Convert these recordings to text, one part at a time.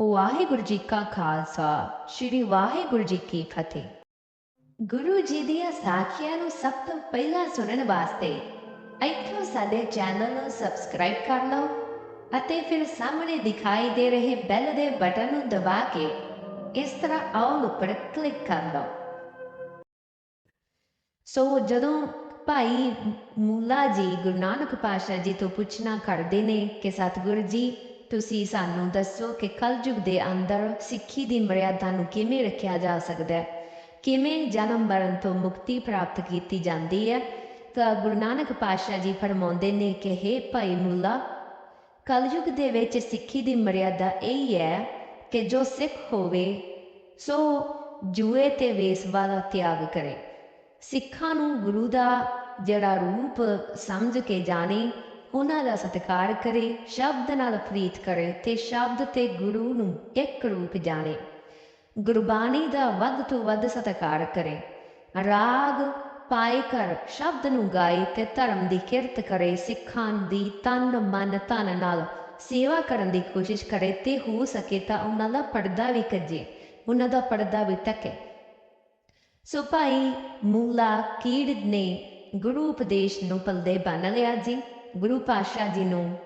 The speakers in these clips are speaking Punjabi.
ਵਾਹਿਗੁਰੂ ਜੀ ਕਾ ਖਾਲਸਾ, ਸ੍ਰੀ ਵਾਹਿਗੁਰੂ ਜੀ ਕੀ ਫਤਿਹ। ਗੁਰੂ ਜੀ ਦੀਆਂ ਸਾਖੀਆਂ ਨੂੰ ਸਭ ਤੋਂ ਪਹਿਲਾਂ ਸੁਣਨ ਵਾਸਤੇ ਇੱਥੋਂ ਸਾਡੇ ਚੈਨਲ ਨੂੰ ਸਬਸਕ੍ਰਾਈਬ ਕਰ ਲਓ ਅਤੇ ਫਿਰ ਸਾਹਮਣੇ ਦਿਖਾਈ ਦੇ ਰਹੇ ਬੈਲ ਦੇ ਬਟਨ ਨੂੰ ਦਬਾ ਕੇ ਇਸ ਤਰ੍ਹਾਂ ਆਲ ਉੱਪਰ ਕਲਿੱਕ ਕਰ ਲਓ। ਸੋ ਜਦੋਂ ਭਾਈ ਮੂਲਾ ਜੀ ਗੁਰੂ ਨਾਨਕ ਪਾਤਸ਼ਾਹ ਜੀ ਤੋਂ ਪੁੱਛਣਾ ਕਰਦੇ ਨੇ ਕਿ ਸਤਿਗੁਰੂ ਜੀ ਤੁਸੀਂ ਸਾਨੂੰ ਦੱਸੋ ਕਿ ਕਲਯੁਗ ਦੇ ਅੰਦਰ ਸਿੱਖੀ ਦੀ ਮਰਿਆਦਾ ਨੂੰ ਕਿਵੇਂ ਰੱਖਿਆ ਜਾ ਸਕਦਾ ਹੈ? ਕਿਵੇਂ ਜਨਮ ਮਰਨ ਤੋਂ ਮੁਕਤੀ ਪ੍ਰਾਪਤ ਕੀਤੀ ਜਾਂਦੀ ਹੈ? ਤਾਂ ਗੁਰੂ ਨਾਨਕ ਪਾਤਸ਼ਾਹ ਜੀ ਫਰਮਾਉਂਦੇ ਨੇ ਕਿ हे ਭਾਈ ਮੁੱਲਾ, ਕਲਯੁਗ ਦੇ ਵਿੱਚ ਸਿੱਖੀ ਦੀ ਮਰਿਆਦਾ ਇਹ ਹੈ ਕਿ ਜੋ ਸਿੱਖ ਹੋਵੇ, ਸੋ ਜੂਏ ਤੇ ਵੇਸਵਾ ਦਾ ਤਿਆਗ ਕਰੇ। ਸਿੱਖਾਂ ਨੂੰ ਗੁਰੂ ਦਾ ਜਿਹੜਾ ਰੂਪ ਸਮਝ ਕੇ ਜਾਣੇ ਉਹਨਾਂ ਦਾ ਸਤਿਕਾਰ ਕਰੇ ਸ਼ਬਦ ਨਾਲ ਪ੍ਰੀਤ ਕਰੇ ਤੇ ਸ਼ਬਦ ਤੇ ਗੁਰੂ ਨੂੰ ਇੱਕ ਰੂਪ ਜਾਣੇ ਗੁਰਬਾਣੀ ਦਾ ਵੱਧ ਤੋਂ ਵੱਧ ਸਤਿਕਾਰ ਕਰੇ ਰਾਗ ਪਾਏ ਕਰ ਸ਼ਬਦ ਨੂੰ ਗਾਏ ਤੇ ਧਰਮ ਦੀ ਕਿਰਤ ਕਰੇ ਸਿੱਖਾਂ ਦੀ ਤਨ ਮਨ ਧਨ ਨਾਲ ਸੇਵਾ ਕਰਨ ਦੀ ਕੋਸ਼ਿਸ਼ ਕਰੇ ਤੇ ਹੋ ਸਕੇ ਤਾਂ ਉਹਨਾਂ ਦਾ ਪਰਦਾ ਵੀ ਕੱਜੇ ਉਹਨਾਂ ਦਾ ਪਰਦਾ ਵੀ ਟਕੇ ਸੋ ਭਾਈ ਮੂਲਾ ਕੀੜ ਨੇ ਗੁਰੂ ਉਪਦੇਸ਼ ਨੂੰ ਪਲਦੇ ਬੰਨ ਲਿਆ ਜੀ ਗੁਰੂ ਪਾਤਸ਼ਾਹ ਜੀ ਨੂੰ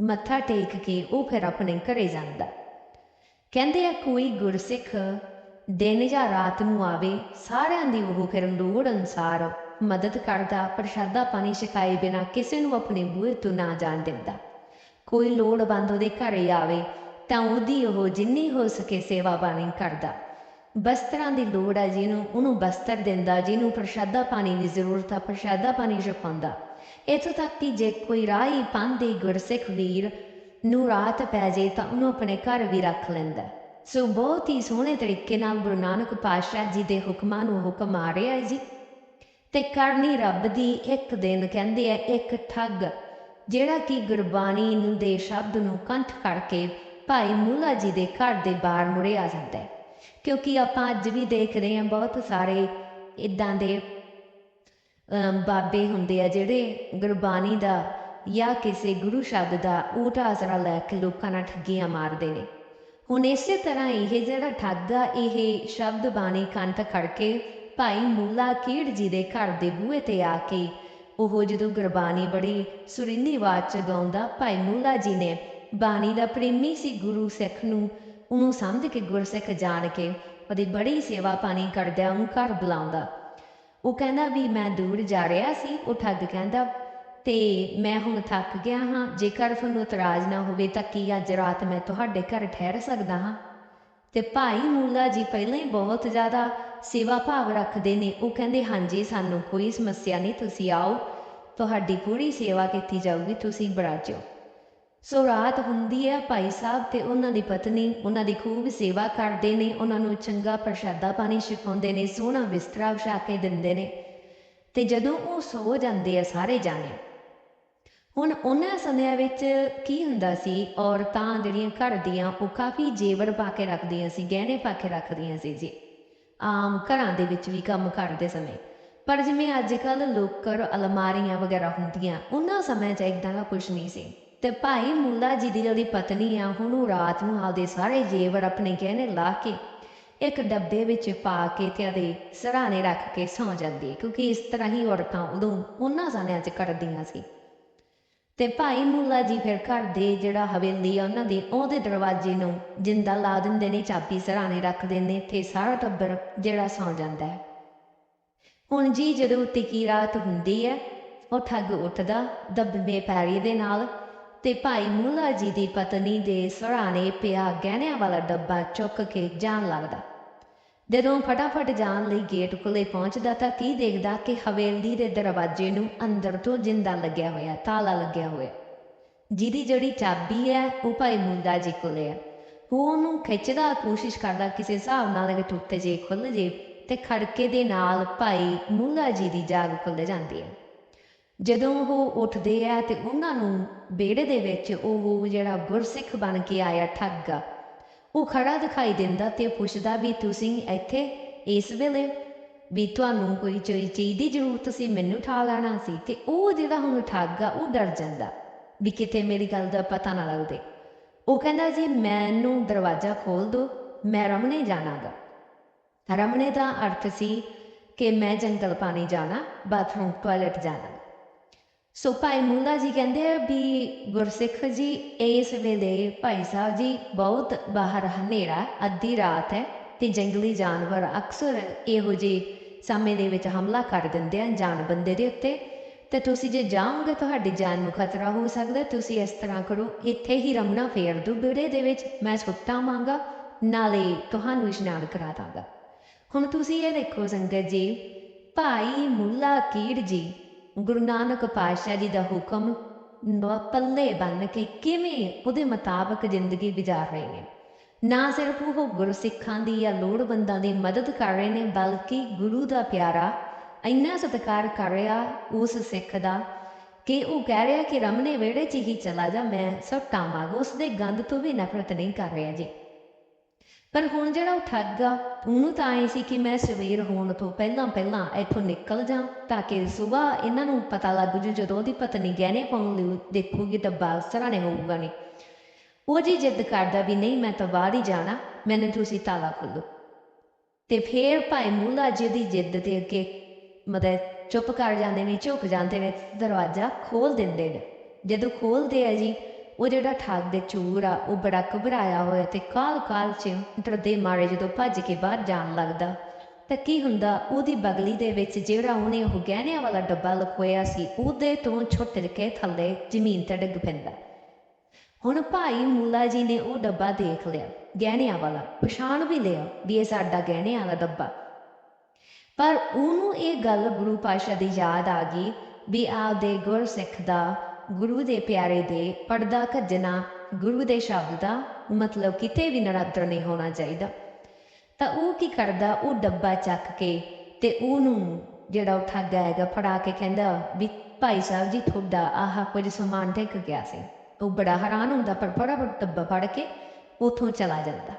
ਮੱਥਾ ਟੇਕ ਕੇ ਉਹ ਫਿਰ ਆਪਣੇ ਘਰੇ ਜਾਂਦਾ। ਕਹਿੰਦੇ ਆ, ਕੋਈ ਗੁਰਸਿੱਖ ਦਿਨ ਜਾਂ ਰਾਤ ਨੂੰ ਆਵੇ, ਸਾਰਿਆਂ ਦੀ ਉਹ ਫਿਰ ਲੋੜ ਅਨਸਾਰ ਮਦਦ ਕਰਦਾ, ਪ੍ਰਸ਼ਾਦਾ ਪਾਣੀ ਛਕਾਏ ਬਿਨਾ ਕਿਸੇ ਨੂੰ ਆਪਣੇ ਬੂਹੇ ਤੋਂ ਨਾ ਜਾਣ ਦਿੰਦਾ। ਕੋਈ ਲੋੜਵੰਦ ਉਹਦੇ ਘਰੇ ਆਵੇ, ਤਾਂ ਉਹਦੀ ਉਹ ਜਿੰਨੀ ਹੋ ਸਕੇ ਸੇਵਾ ਪਾਣੀ ਕਰਦਾ। ਬਸਤਰਾਂ ਦੀ ਲੋੜ ਹੈ ਜਿਹਨੂੰ, ਉਹਨੂੰ ਬਸਤਰ ਦਿੰਦਾ, ਜਿਹਨੂੰ ਪ੍ਰਸ਼ਾਦਾ ਪਾਣੀ ਦੀ ਜ਼ਰੂਰਤ ਆ, ਪ੍ਰਸ਼ਾਦਾ ਪਾਣੀ ਛਕਾਉਂਦਾ। ਇਥੋਂ ਤੱਕ ਕਿ ਜੇ ਕੋਈ ਰਾਹੀ ਪੰਦੇ ਗੁਰਸਿੱਖ ਵੀਰ ਨੂੰ ਰਾਤ ਪੈ ਜੇ ਤਾਂ ਉਹਨੂੰ ਆਪਣੇ ਘਰ ਵੀ ਰੱਖ ਲੈਂਦਾ ਸੋ ਬਹੁਤ ਹੀ ਸੋਹਣੇ ਤਰੀਕੇ ਨਾਲ ਗੁਰੂ ਨਾਨਕ ਪਾਤਸ਼ਾਹ ਜੀ ਦੇ ਹੁਕਮਾਂ ਨੂੰ ਹੁਕਮ ਆ ਰਿਹਾ ਹੈ ਜੀ। ਤੇ ਕਰਨੀ ਰੱਬ ਦੀ ਇੱਕ ਦਿਨ ਕਹਿੰਦੇ ਆ, ਇੱਕ ਠੱਗ, ਜਿਹੜਾ ਕਿ ਗੁਰਬਾਣੀ ਨੂੰ ਦੇ ਸ਼ਬਦ ਨੂੰ ਕੰਠ ਕਰਕੇ ਭਾਈ ਮੂਲਾ ਜੀ ਦੇ ਘਰ ਦੇ ਬਾਹਰ ਮੁੜੇ ਆ ਜਾਂਦਾ ਹੈ। ਕਿਉਂਕਿ ਆਪਾਂ ਅੱਜ ਵੀ ਦੇਖਦੇ ਹਾਂ, ਬਹੁਤ ਸਾਰੇ ਇਦਾਂ ਦੇ ਬਾਬੇ ਹੁੰਦੇ ਆ ਜਿਹੜੇ ਗੁਰਬਾਣੀ ਦਾ ਜਾਂ ਕਿਸੇ ਗੁਰੂ ਸ਼ਬਦ ਦਾ ਊਟ ਆਸਰਾ ਲੈ ਕੇ ਲੋਕਾਂ ਨਾਲ ਠੱਗੀਆਂ ਮਾਰਦੇ ਨੇ। ਹੁਣ ਇਸੇ ਤਰ੍ਹਾਂ ਇਹ ਜਿਹੜਾ ਠੱਗ ਆ, ਇਹ ਸ਼ਬਦ ਬਾਣੀ ਕੰਠ ਕਰਕੇ ਭਾਈ ਮੂਲਾ ਕੀੜ ਜੀ ਦੇ ਘਰ ਦੇ ਬੂਹੇ ਤੇ ਆ ਕੇ ਉਹ ਜਦੋਂ ਗੁਰਬਾਣੀ ਬੜੀ ਸੁਰੀਲੀ ਆਵਾਜ਼ ਚ ਗਾਉਂਦਾ, ਭਾਈ ਮੂਲਾ ਜੀ ਨੇ ਬਾਣੀ ਦਾ ਪ੍ਰੇਮੀ ਸੀ ਗੁਰੂ ਸਿੱਖ ਨੂੰ, ਉਹਨੂੰ ਸਮਝ ਕੇ ਗੁਰਸਿੱਖ ਜਾਣ ਕੇ ਉਹਦੀ ਬੜੀ ਸੇਵਾ ਪਾਣੀ ਕਰਦਿਆਂ ਉਹਨੂੰ ਘਰ ਬੁਲਾਉਂਦਾ। ਉਹ ਕਹਿੰਦਾ ਵੀ ਮੈਂ ਦੂਰ ਜਾ ਰਿਹਾ ਸੀ, ਉਹ ਠੱਗ ਕਹਿੰਦਾ, ਤੇ ਮੈਂ ਹੁਣ ਥੱਕ ਗਿਆ ਹਾਂ, ਜੇਕਰ ਤੁਹਾਨੂੰ ਇਤਰਾਜ਼ ਨਾ ਹੋਵੇ ਤਾਂ ਕੀ ਅੱਜ ਰਾਤ ਮੈਂ ਤੁਹਾਡੇ ਘਰ ਠਹਿਰ ਸਕਦਾ ਹਾਂ? ਤੇ ਭਾਈ ਮੂਲਾ ਜੀ ਪਹਿਲਾਂ ਹੀ ਬਹੁਤ ਜ਼ਿਆਦਾ ਸੇਵਾ ਭਾਵ ਰੱਖਦੇ ਨੇ, ਉਹ ਕਹਿੰਦੇ, ਹਾਂਜੀ, ਸਾਨੂੰ ਕੋਈ ਸਮੱਸਿਆ ਨਹੀਂ, ਤੁਸੀਂ ਆਓ, ਤੁਹਾਡੀ ਪੂਰੀ ਸੇਵਾ ਕੀਤੀ ਜਾਊਗੀ, ਤੁਸੀਂ ਬੜਾ ਜਿਓ ਸੋ ਰਾਤ ਹੁੰਦੀ ਹੈ ਭਾਈ ਸਾਹਿਬ ਤੇ ਉਹਨਾਂ ਦੀ ਪਤਨੀ, ਉਹਨਾਂ ਦੀ ਖੂਬ ਸੇਵਾ ਕਰਦੇ ਨੇ, ਉਹਨਾਂ ਨੂੰ ਚੰਗਾ ਪ੍ਰਸ਼ਾਦਾ ਪਾਣੀ ਛਕਾਉਂਦੇ ਨੇ, ਸੋਹਣਾ ਬਿਸਤਰਾ ਵਿਛਾ ਕੇ ਦਿੰਦੇ ਨੇ। ਤੇ ਜਦੋਂ ਉਹ ਸੋ ਜਾਂਦੇ ਆ ਸਾਰੇ ਜਾਣੇ, ਹੁਣ ਉਹਨਾਂ ਸਮਿਆਂ ਵਿੱਚ ਕੀ ਹੁੰਦਾ ਸੀ, ਔਰਤਾਂ ਜਿਹੜੀਆਂ ਘਰ ਦੀਆਂ, ਉਹ ਕਾਫੀ ਜੇਵਰ ਪਾ ਕੇ ਰੱਖਦੀਆਂ ਸੀ, ਗਹਿਣੇ ਪਾ ਕੇ ਰੱਖਦੀਆਂ ਸੀ ਜੀ। ਆਮ ਘਰਾਂ ਦੇ ਵਿੱਚ ਵੀ ਕੰਮ ਕਰਦੇ ਸਮੇਂ। ਪਰ ਜਿਵੇਂ ਅੱਜ ਕੱਲ ਲੋਕਰ ਅਲਮਾਰੀਆਂ ਵਗੈਰਾ ਹੁੰਦੀਆਂ, ਉਹਨਾਂ ਸਮੇਂ 'ਚ ਇਦਾਂ ਦਾ ਕੁਝ ਨਹੀਂ ਸੀ। ਤੇ ਭਾਈ ਮੁੱਲਾ ਜੀ ਦੀ ਜਿਹੜੀ ਪਤਨੀ ਆ, ਹੁਣ ਉਹ ਰਾਤ ਨੂੰ ਆਪਦੇ ਸਾਰੇ ਜੇਵਰ ਆਪਣੇ ਗਹਿਣੇ ਲਾ ਕੇ ਇੱਕ ਡੱਬੇ ਵਿੱਚ ਪਾ ਕੇ ਤੇ ਉਹਦੇ ਸਰਾਣੇ ਰੱਖ ਕੇ ਸੌ ਜਾਂਦੀ ਕਿਉਂਕਿ ਇਸ ਤਰ੍ਹਾਂ ਹੀ ਔਰਤਾਂ ਉਦੋਂ ਉਹਨਾਂ ਸਮਿਆਂ 'ਚ ਕਰਦੀਆਂ ਸੀ। ਤੇ ਭਾਈ ਮੁੱਲਾ ਜੀ ਫਿਰ ਘਰ ਦੇ ਜਿਹੜਾ ਹਵੇਲੀ ਆ, ਉਹਨਾਂ ਦੇ ਉਹਦੇ ਦਰਵਾਜ਼ੇ ਨੂੰ ਜਿੰਦਾ ਲਾ ਦਿੰਦੇ ਨੇ, ਚਾਬੀ ਸਰਾਣੇ ਰੱਖ ਦਿੰਦੇ ਤੇ ਸਾਰਾ ਟੱਬਰ ਜਿਹੜਾ ਸੌ ਜਾਂਦਾ ਹੈ। ਹੁਣ ਜੀ ਜਦੋਂ ਤਿੱਕੀ ਰਾਤ ਹੁੰਦੀ ਹੈ, ਉਹ ਠੱਗ ਉੱਠਦਾ, ਦੱਬੇ ਪੈਰੀ ਦੇ ਨਾਲ ਤੇ ਭਾਈ ਮੂਲਾ ਜੀ ਦੀ ਪਤਨੀ ਦੇ ਸਰਾਣੇ ਪਿਆ ਗਹਿਣਿਆਂ ਵਾਲਾ ਡੱਬਾ ਚੁੱਕ ਕੇ ਜਾਣ ਲੱਗਦਾ। ਜਦੋਂ ਫਟਾਫਟ ਜਾਣ ਲਈ ਗੇਟ ਕੋਲੇ ਪਹੁੰਚਦਾ ਤਾਂ ਕੀ ਦੇਖਦਾ ਕਿ ਹਵੇਲੀ ਦੇ ਦਰਵਾਜ਼ੇ ਨੂੰ ਅੰਦਰ ਤੋਂ ਜਿੰਦਾ ਲੱਗਿਆ ਹੋਇਆ, ਤਾਲਾ ਲੱਗਿਆ ਹੋਇਆ। ਜਿਹਦੀ ਜਿਹੜੀ ਚਾਬੀ ਹੈ, ਉਹ ਭਾਈ ਮੁੰਡਾ ਜੀ ਕੋਲੇ ਹੈ। ਉਹ ਉਹਨੂੰ ਖਿੱਚਦਾ, ਕੋਸ਼ਿਸ਼ ਕਰਦਾ ਕਿਸੇ ਹਿਸਾਬ ਨਾਲ ਕਿ ਟੁੱਟ ਜੇ ਖੁੱਲ ਜੇ ਤੇ ਖੜਕੇ ਦੇ ਨਾਲ ਭਾਈ ਮੁੰਡਾ ਜੀ ਦੀ ਜਾਗ ਖੁੱਲ ਜਾਂਦੀ ਹੈ। ਜਦੋਂ ਉਹ ਉੱਠਦੇ ਆ ਤੇ ਉਹਨਾਂ ਨੂੰ ਵਿਹੜੇ ਦੇ ਵਿੱਚ ਉਹ ਜਿਹੜਾ ਗੁਰਸਿੱਖ ਬਣ ਕੇ ਆਇਆ ਠੱਗਾ। ਉਹ ਖੜਾ ਦਿਖਾਈ ਦਿੰਦਾ ਤੇ ਪੁੱਛਦਾ ਵੀ ਤੁਸੀਂ ਇੱਥੇ ਇਸ ਵੇਲੇ ਵੀ ਤੁਹਾਨੂੰ ਕੋਈ ਚੀਜ਼ ਦੀ ਜ਼ਰੂਰਤ ਸੀ, ਮੈਨੂੰ ਠਾ ਲੈਣਾ ਸੀ। ਤੇ ਉਹ ਜਿਹੜਾ ਹੁਣ ਠੱਗ ਆ, ਉਹ ਡਰ ਜਾਂਦਾ ਵੀ ਕਿਤੇ ਮੇਰੀ ਗੱਲ ਦਾ ਪਤਾ ਨਾ ਲੱਗਦੇ। ਉਹ ਕਹਿੰਦਾ ਜੀ, ਮੈਨੂੰ ਦਰਵਾਜ਼ਾ ਖੋਲ ਦਿਓ, ਮੈਂ ਰਮਣੇ ਜਾਣਾਗਾ। ਰਮਣੇ ਦਾ ਅਰਥ ਸੀ ਕਿ ਮੈਂ ਜੰਗਲ ਪਾਣੀ ਜਾਣਾ, ਬਾਥਰੂਮ, ਟਾਇਲਟ ਜਾਣਾ। ਸੋ ਭਾਈ ਮੁੱਲਾ ਜੀ ਕਹਿੰਦੇ ਆ ਵੀ ਗੁਰਸਿੱਖ ਜੀ, ਇਸ ਵੇਲੇ ਭਾਈ ਸਾਹਿਬ ਜੀ ਬਹੁਤ ਬਾਹਰ ਹਨੇਰਾ, ਅੱਧੀ ਰਾਤ ਹੈ ਤੇ ਜੰਗਲੀ ਜਾਨਵਰ ਅਕਸਰ ਇਹੋ ਜਿਹੇ ਸਮੇਂ ਦੇ ਵਿੱਚ ਹਮਲਾ ਕਰ ਦਿੰਦੇ ਹਨ ਜਾਨ ਬੰਦੇ ਦੇ ਉੱਤੇ। ਤੇ ਤੁਸੀਂ ਜੇ ਜਾਓਗੇ ਤੁਹਾਡੀ ਜਾਨ ਨੂੰ ਖਤਰਾ ਹੋ ਸਕਦਾ, ਤੁਸੀਂ ਇਸ ਤਰ੍ਹਾਂ ਕਰੋ, ਇੱਥੇ ਹੀ ਰਮਣਾ ਫੇਰ ਦੋ ਵਿੜੇ ਦੇ ਵਿੱਚ ਮੈਂ ਸੁੱਤਾ ਮੰਗਾ ਨਾਲੇ ਤੁਹਾਨੂੰ ਇਸ਼ਨਾਨ ਕਰਾ ਦਾਂਗਾ। ਹੁਣ ਤੁਸੀਂ ਇਹ ਦੇਖੋ ਸੰਗਤ ਜੀ, ਭਾਈ ਮੁੱਲਾ ਕੀੜ ਜੀ ਗੁਰੂ ਨਾਨਕ ਪਾਤਸ਼ਾਹ ਜੀ ਦਾ ਹੁਕਮ ਨ- ਪੱਲੇ ਬੰਨ ਕੇ ਕਿਵੇਂ ਉਹਦੇ ਮੁਤਾਬਕ ਜ਼ਿੰਦਗੀ ਗੁਜ਼ਾਰ ਰਹੇ ਨੇ। ਨਾ ਸਿਰਫ ਉਹ ਗੁਰਸਿੱਖਾਂ ਦੀ ਜਾਂ ਲੋੜਵੰਦਾਂ ਦੀ ਮਦਦ ਕਰ ਰਹੇ ਨੇ, ਬਲਕਿ ਗੁਰੂ ਦਾ ਪਿਆਰਾ ਇੰਨਾ ਸਤਿਕਾਰ ਕਰ ਰਿਹਾ ਉਸ ਸਿੱਖ ਦਾ ਕਿ ਉਹ ਕਹਿ ਰਿਹਾ ਕਿ ਰਮਨੇ ਵਿਹੜੇ 'ਚ ਹੀ ਚਲਾ ਜਾ, ਮੈਂ ਸੱਟਾਂ ਵਾਂਗ ਉਸ ਦੇ ਗੰਦ ਤੋਂ ਵੀ ਨਫ਼ਰਤ ਨਹੀਂ ਕਰ ਰਿਹਾ ਜੀ। ਪਰ ਹੁਣ ਜਿਹੜਾ ਉਹ ਠੱਗ ਆ, ਉਹਨੂੰ ਤਾਂ ਆਏ ਸੀ ਕਿ ਮੈਂ ਸਵੇਰ ਹੋਣ ਤੋਂ ਪਹਿਲਾਂ ਪਹਿਲਾਂ ਇੱਥੋਂ ਨਿਕਲ ਜਾ ਤਾਂ ਕਿ ਸਵੇਰ ਇਹਨਾਂ ਨੂੰ ਪਤਾ ਲੱਗ ਜੂ ਜਦੋਂ ਉਹਦੀ ਪਤਨੀ ਗਹਿਣੇ ਪਾਉਣ ਲਈ ਦੇਖੂਗੀ ਤਾਂ ਬਾਲ ਸਰਾਣੇ ਹੋਊਗਾ ਨਹੀਂ। ਉਹ ਜੀ ਜਿੱਦ ਕਰਦਾ ਵੀ ਨਹੀਂ, ਮੈਂ ਤਾਂ ਬਾਹਰ ਹੀ ਜਾਣਾ, ਮੈਨੂੰ ਤੁਸੀਂ ਤਾਲਾ ਖੋਲੋ ਤੇ ਫੇਰ ਭਾਈ ਮੂਲਾ ਜੀ ਦੀ ਜਿੱਦ ਦੇ ਅੱਗੇ ਮਤਲਬ ਚੁੱਪ ਕਰ ਜਾਂਦੇ ਨੇ, ਝੁਕ ਜਾਂਦੇ ਨੇ, ਦਰਵਾਜ਼ਾ ਖੋਲ ਦਿੰਦੇ ਨੇ। ਜਦੋਂ ਖੋਲਦੇ ਆ ਜੀ ਉਹ ਜਿਹੜਾ ਠੱਗ ਦੇ ਚੂਰ ਆ, ਉਹ ਬੜਾ ਘਬਰਾਇਆ ਹੋਇਆ ਤੇ ਕਾਲ ਕਾਲ ਚ ਡਰਦੇ ਮਾਰੇ ਜਦੋਂ ਭੱਜ ਕੇ ਬਾਹਰ ਜਾਣ ਲੱਗਦਾ। ਤਾਂ ਕੀ ਹੁੰਦਾ, ਉਹਦੀ ਬਗਲੀ ਦੇ ਵਿੱਚ ਜਿਹੜਾ ਉਹਨੇ ਉਹ ਗਹਿਣਿਆਂ ਵਾਲਾ ਡੱਬਾ ਲਕੋਇਆ ਸੀ, ਉਹਦੇ ਤੋਂ ਛੁੱਟ ਕੇ ਥੱਲੇ ਜ਼ਮੀਨ ਤੇ ਡਿੱਗ ਪੈਂਦਾ। ਹੁਣ ਭਾਈ ਮੂਲਾ ਜੀ ਨੇ ਉਹ ਡੱਬਾ ਦੇਖ ਲਿਆ, ਗਹਿਣਿਆਂ ਵਾਲਾ, ਪਛਾਣ ਵੀ ਲਿਆ ਵੀ ਇਹ ਸਾਡਾ ਗਹਿਣਿਆਂ ਵਾਲਾ ਡੱਬਾ। ਪਰ ਉਹਨੂੰ ਇਹ ਗੱਲ ਗੁਰੂ ਪਾਸ਼ਾ ਦੀ ਯਾਦ ਆ ਗਈ ਵੀ ਆਪਦੇ ਗੁਰਸਿੱਖ ਦਾ ਗੁਰੂ ਦੇ ਪਿਆਰੇ ਦੇ ਪਰਦਾ ਕੱਜਣਾ ਗੁਰੂ ਦੇ ਸ਼ਬਦ ਦਾ ਮਤਲਬ ਕਿਤੇ ਵੀ ਨਰਾਦਰ ਨਹੀਂ ਹੋਣਾ ਚਾਹੀਦਾ। ਤਾਂ ਉਹ ਕੀ ਕਰਦਾ? ਉਹ ਡੱਬਾ ਚੱਕ ਕੇ ਤੇ ਉਹਨੂੰ ਜਿਹੜਾ ਉਹ ਠੱਗਾ ਹੈਗਾ ਫੜਾ ਕੇ ਕਹਿੰਦਾ ਵੀ ਭਾਈ ਸਾਹਿਬ ਜੀ, ਤੁਹਾਡਾ ਆਹ ਕੁਝ ਸਮਾਨ ਟਿਕ ਗਿਆ ਸੀ। ਉਹ ਬੜਾ ਹੈਰਾਨ ਹੁੰਦਾ, ਪਰ ਫਟਾਫਟ ਡੱਬਾ ਫੜ ਕੇ ਉਥੋਂ ਚਲਾ ਜਾਂਦਾ।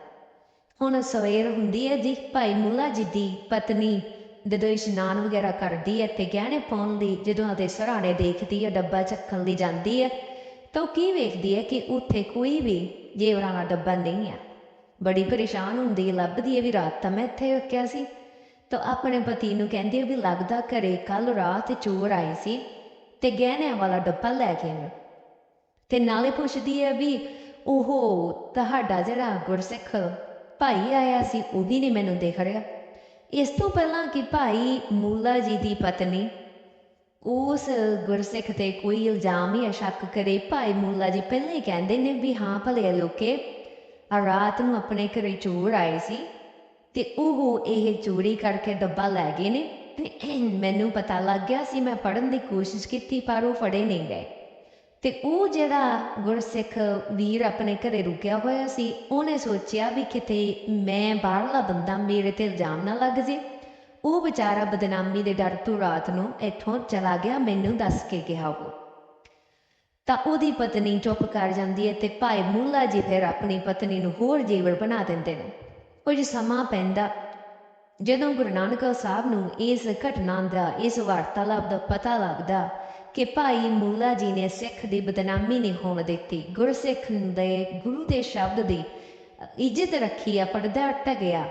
ਹੁਣ ਸਵੇਰ ਹੁੰਦੀ ਹੈ ਜੀ, ਭਾਈ ਮੁੱਲਾ ਜੀ ਦੀ ਪਤਨੀ ਜਦੋਂ ਇਸ਼ਨਾਨ ਵਗੈਰਾ ਕਰਦੀ ਹੈ ਤੇ ਗਹਿਣੇ ਪਾਉਣ ਲਈ ਜਦੋਂ ਉਹਦੇ ਸਰਾਣੇ ਦੇਖਦੀ ਹੈ, ਡੱਬਾ ਚੱਕਣ ਲਈ ਜਾਂਦੀ ਹੈ, ਤਾਂ ਉਹ ਕੀ ਵੇਖਦੀ ਹੈ ਕਿ ਉੱਥੇ ਕੋਈ ਵੀ ਜੇਵਰਾਂ ਦਾ ਡੱਬਾ ਨਹੀਂ ਹੈ। ਬੜੀ ਪਰੇਸ਼ਾਨ ਹੁੰਦੀ ਹੈ, ਲੱਭਦੀ ਹੈ ਵੀ ਰਾਤ ਤਾਂ ਮੈਂ ਇੱਥੇ ਰੱਖਿਆ ਸੀ। ਤਾਂ ਆਪਣੇ ਪਤੀ ਨੂੰ ਕਹਿੰਦੀ ਹੈ ਵੀ ਲੱਗਦਾ ਘਰੇ ਕੱਲ ਰਾਤ ਚੋਰ ਆਏ ਸੀ ਤੇ ਗਹਿਣਿਆਂ ਵਾਲਾ ਡੱਬਾ ਲੈ ਕੇ ਆਏ ਤੇ ਨਾਲੇ ਪੁੱਛਦੀ ਹੈ ਵੀ ਉਹ ਤੁਹਾਡਾ ਜਿਹੜਾ ਗੁਰਸਿੱਖ ਭਾਈ ਆਇਆ ਸੀ, ਉਹ ਵੀ ਨਹੀਂ ਮੈਨੂੰ ਦੇਖ ਰਿਹਾ? ਇਸ ਤੋਂ ਪਹਿਲਾਂ ਕਿ ਭਾਈ ਮੂਲਾ ਜੀ ਦੀ ਪਤਨੀ ਉਸ ਗੁਰਸਿੱਖ ਤੇ ਕੋਈ ਇਲਜ਼ਾਮ ਜਾਂ ਸ਼ੱਕ ਕਰੇ, ਭਾਈ ਮੂਲਾ ਜੀ ਪਹਿਲਾਂ ਹੀ ਕਹਿੰਦੇ ਨੇ ਵੀ ਹਾਂ, ਭਲੇ ਲੋਕੇ, ਰਾਤ ਨੂੰ ਆਪਣੇ ਘਰੇ ਚੋਰ ਆਏ ਸੀ ਤੇ ਉਹ ਇਹ ਚੋਰੀ ਕਰਕੇ ਡੱਬਾ ਲੈ ਗਏ ਨੇ ਤੇ ਮੈਨੂੰ ਪਤਾ ਲੱਗ ਗਿਆ ਸੀ, ਮੈਂ ਫੜਨ ਦੀ ਕੋਸ਼ਿਸ਼ ਕੀਤੀ ਪਰ ਉਹ ਫੜੇ ਨਹੀਂ ਗਏ। ਤੇ ਉਹ ਜਿਹੜਾ ਗੁਰਸਿੱਖ ਵੀਰ ਆਪਣੇ ਘਰੇ ਰੁਕਿਆ ਹੋਇਆ ਸੀ, ਉਹਨੇ ਸੋਚਿਆ ਵੀ ਕਿਤੇ ਮੈਂ ਬਾਹਰਲਾ ਬੰਦਾ ਮੇਰੇ ਤੇ ਇਲਜ਼ਾਮ ਨਾ ਲੱਗ ਜੇ। ਉਹ ਵਿਚਾਰਾ ਬਦਨਾਮੀ ਦੇ ਡਰ ਤੋਂ ਰਾਤ ਨੂੰ ਇੱਥੋਂ ਚਲਾ ਗਿਆ, ਮੈਨੂੰ ਦੱਸ ਕੇ ਕਿਹਾ ਉਹ। ਤਾਂ ਉਹਦੀ ਪਤਨੀ ਚੁੱਪ ਕਰ ਜਾਂਦੀ ਹੈ ਤੇ ਭਾਈ ਮੂਲਾ ਜੀ ਫਿਰ ਆਪਣੀ ਪਤਨੀ ਨੂੰ ਹੋਰ ਜੀਵਰ ਬਣਾ ਦਿੰਦੇ ਨੇ। ਕੁਝ ਸਮਾਂ ਪੈਂਦਾ, ਜਦੋਂ ਗੁਰੂ ਨਾਨਕ ਸਾਹਿਬ ਨੂੰ ਇਸ ਘਟਨਾ ਦਾ, ਇਸ ਵਾਰਤਾਲਾਪ ਦਾ ਪਤਾ ਲੱਗਦਾ ਕਿ ਭਾਈ ਮੂਲਾ ਜੀ ਨੇ ਸਿੱਖ ਦੀ ਬਦਨਾਮੀ ਨਹੀਂ ਹੋਣ ਦਿੱਤੀ। ਗੁਰਸਿੱਖ ਦੇ, ਗੁਰੂ ਦੇ ਸ਼ਬਦ ਦੀ ਇੱਜ਼ਤ ਰੱਖੀ ਆ, ਪਰਦਾ ਟਗਿਆ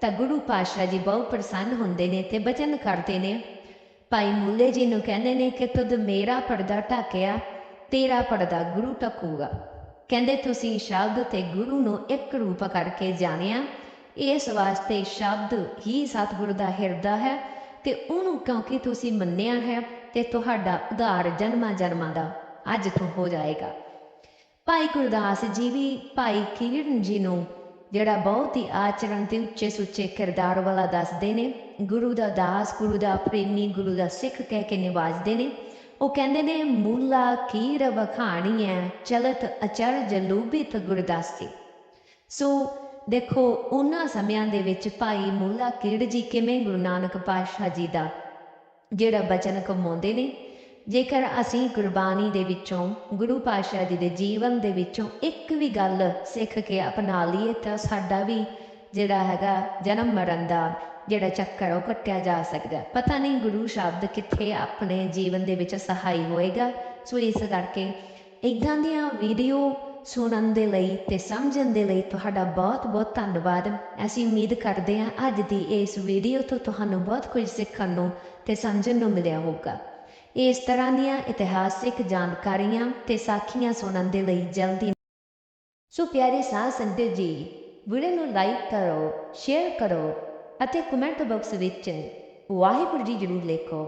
ਤਾਂ ਗੁਰੂ ਪਾਤਸ਼ਾਹ ਜੀ ਬਹੁਤ ਪ੍ਰਸੰਨ ਹੁੰਦੇ ਨੇ ਤੇ ਬਚਨ ਕਰਦੇ ਨੇ। ਭਾਈ ਮੂਲੇ ਜੀ ਨੂੰ ਕਹਿੰਦੇ ਨੇ ਕਿ ਤੁਧ ਮੇਰਾ ਪਰਦਾ ਢੱਕਿਆ, ਤੇਰਾ ਪਰਦਾ ਗੁਰੂ ਢੱਕੂਗਾ। ਕਹਿੰਦੇ ਤੁਸੀਂ ਸ਼ਬਦ ਤੇ ਗੁਰੂ ਨੂੰ ਇੱਕ ਰੂਪ ਕਰਕੇ ਜਾਣਿਆ। ਇਸ ਵਾਸਤੇ ਸ਼ਬਦ ਹੀ ਸਤਿਗੁਰ ਦਾ ਹਿਰਦਾ ਹੈ। ਤੇ ਉਹਨੂੰ ਕਿਉਂਕਿ ਤੁਸੀਂ ਮੰਨਿਆ ਹੈ ਤੇ ਤੁਹਾਡਾ ਉਧਾਰ ਜਨਮਾਂ ਜਨਮਾਂ ਦਾ ਅੱਜ ਤੋਂ ਹੋ ਜਾਏਗਾ। ਭਾਈ ਗੁਰਦਾਸ ਜੀ ਵੀ ਭਾਈ ਕਿਰਨ ਜੀ ਨੂੰ ਜਿਹੜਾ ਬਹੁਤ ਹੀ ਆਚਰਣ ਤੇ ਉੱਚੇ ਸੁੱਚੇ ਕਿਰਦਾਰ ਵਾਲਾ ਦੱਸਦੇ ਨੇ, ਗੁਰੂ ਦਾ ਦਾਸ, ਗੁਰੂ ਦਾ ਪ੍ਰੇਮੀ, ਗੁਰੂ ਦਾ ਸਿੱਖ ਕਹਿ ਕੇ ਨਿਵਾਜਦੇ ਨੇ। ਉਹ ਕਹਿੰਦੇ ਨੇ, ਮੂਲਾ ਕੀਰ ਵਖਾਣੀ ਹੈ ਚਲਤ ਅਚਰਜ ਲੋਭਿਤ ਗੁਰਦਾਸੀ। ਸੋ ਦੇਖੋ, ਉਹਨਾਂ ਸਮਿਆਂ ਦੇ ਵਿੱਚ ਭਾਈ ਮੂਲਾ ਕੀੜ ਜੀ ਕਿਵੇਂ ਗੁਰੂ ਨਾਨਕ ਪਾਤਸ਼ਾਹ ਜੀ ਦਾ ਜਿਹੜਾ ਬਚਨ ਕਮਾਉਂਦੇ ਨੇ, ਜੇਕਰ ਅਸੀਂ ਗੁਰਬਾਣੀ ਦੇ ਵਿੱਚੋਂ, ਗੁਰੂ ਪਾਤਸ਼ਾਹ ਜੀ ਦੇ ਜੀਵਨ ਦੇ ਵਿੱਚੋਂ ਇੱਕ ਵੀ ਗੱਲ ਸਿੱਖ ਕੇ ਅਪਣਾ ਲਈਏ, ਤਾਂ ਸਾਡਾ ਵੀ ਜਿਹੜਾ ਹੈਗਾ ਜਨਮ ਮਰਨ ਦਾ ਜਿਹੜਾ ਚੱਕਰ ਉਹ ਕੱਟਿਆ ਜਾ ਸਕਦਾ। ਪਤਾ ਨਹੀਂ ਗੁਰੂ ਸ਼ਬਦ ਕਿੱਥੇ ਆਪਣੇ ਜੀਵਨ ਦੇ ਵਿੱਚ ਸਹਾਈ ਹੋਏਗਾ। ਸੋ ਇਸ ਕਰਕੇ ਇਦਾਂ ਦੀਆਂ ਵੀਡੀਓ ਸੁਣਨ ਦੇ ਲਈ ਤੇ ਸਮਝਣ ਦੇ ਲਈ ਤੁਹਾਡਾ ਬਹੁਤ-ਬਹੁਤ ਧੰਨਵਾਦ। ਅਸੀਂ ਉਮੀਦ ਕਰਦੇ ਹਾਂ ਅੱਜ ਦੀ ਇਸ ਵੀਡੀਓ ਤੋਂ ਤੁਹਾਨੂੰ ਬਹੁਤ ਕੁਝ ਸਿੱਖਣ ਨੂੰ ਤੇ ਸਮਝਣ ਨੂੰ ਮਿਲਿਆ ਹੋਊਗਾ। ਇਸ ਤਰ੍ਹਾਂ ਦੀਆਂ ਇਤਿਹਾਸਿਕ ਜਾਣਕਾਰੀਆਂ ਤੇ ਸਾਖੀਆਂ ਸੁਣਨ ਦੇ ਲਈ ਜਲਦੀ ਸੋ ਪਿਆਰੇ ਸਾਧ ਸੰਗਤ ਜੀ, ਵੀਡੀਓ ਨੂੰ ਲਾਈਕ ਕਰੋ, ਸ਼ੇਅਰ ਕਰੋ ਅਤੇ ਕਮੈਂਟ ਬਾਕਸ ਵਿੱਚ ਵਾਹਿਗੁਰੂ ਜੀ ਜ਼ਰੂਰ ਲਿਖੋ।